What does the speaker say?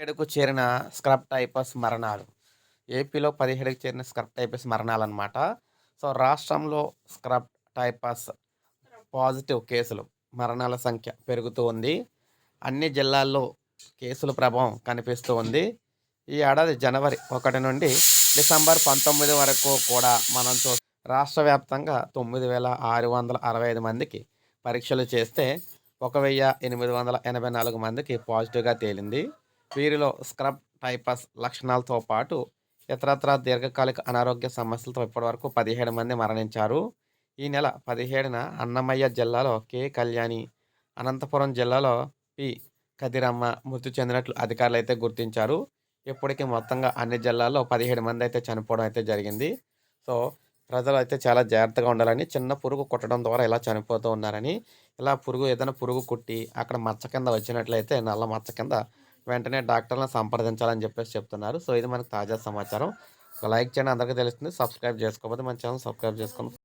ఏడుకు చేరిన scrub typhus మరణాలు. ఏపీలో పదిహేడుకు చేరిన స్క్రబ్ టైపస్ మరణాలు అనమాట సో రాష్ట్రంలో స్క్రబ్ టైపస్ పాజిటివ్ కేసులు మరణాల సంఖ్య పెరుగుతూ ఉంది. అన్ని జిల్లాల్లో కేసుల ప్రభావం కనిపిస్తూ ఉంది. ఈ ఏడాది జనవరి ఒకటి నుండి డిసెంబర్ పంతొమ్మిది వరకు కూడా మనం చూ రాష్ట్ర వ్యాప్తంగా తొమ్మిది వేల ఆరు వందల అరవై ఐదు మందికి పరీక్షలు చేస్తే ఒక వెయ్యి ఎనిమిది వందల ఎనభై నాలుగు మందికి పాజిటివ్గా తేలింది. వీరిలో స్క్రబ్ టైపస్ లక్షణాలతో పాటు ఇతరత్ర దీర్ఘకాలిక అనారోగ్య సమస్యలతో ఇప్పటివరకు పదిహేడు మంది మరణించారు. ఈ నెల పదిహేడున అన్నమయ్య జిల్లాలో కె. కళ్యాణి అనంతపురం జిల్లాలో పి. కదిరమ్మ మృతి చెందినట్లు అధికారులు అయితే గుర్తించారు. ఇప్పటికీ మొత్తంగా అన్ని జిల్లాల్లో పదిహేడు మంది అయితే చనిపోవడం అయితే జరిగింది. సో ప్రజలు అయితే చాలా జాగ్రత్తగా ఉండాలని చిన్న పురుగు కుట్టడం ద్వారా ఇలా చనిపోతూ ఉన్నారని ఇలా పురుగు ఏదైనా పురుగు కుట్టి అక్కడ మచ్చ కింద వచ్చినట్లయితే నల్ల మచ్చ కింద వెంటనే డాక్టర్లను సంప్రదించాలని చెప్పేసి చెప్తున్నారు. సో ఇది మనకు తాజా సమాచారం. లైక్ చేయండి. అందరికీ తెలుస్తుంది. సబ్స్క్రైబ్ చేసుకోకపోతే మన ఛానల్ సబ్స్క్రైబ్ చేసుకోండి.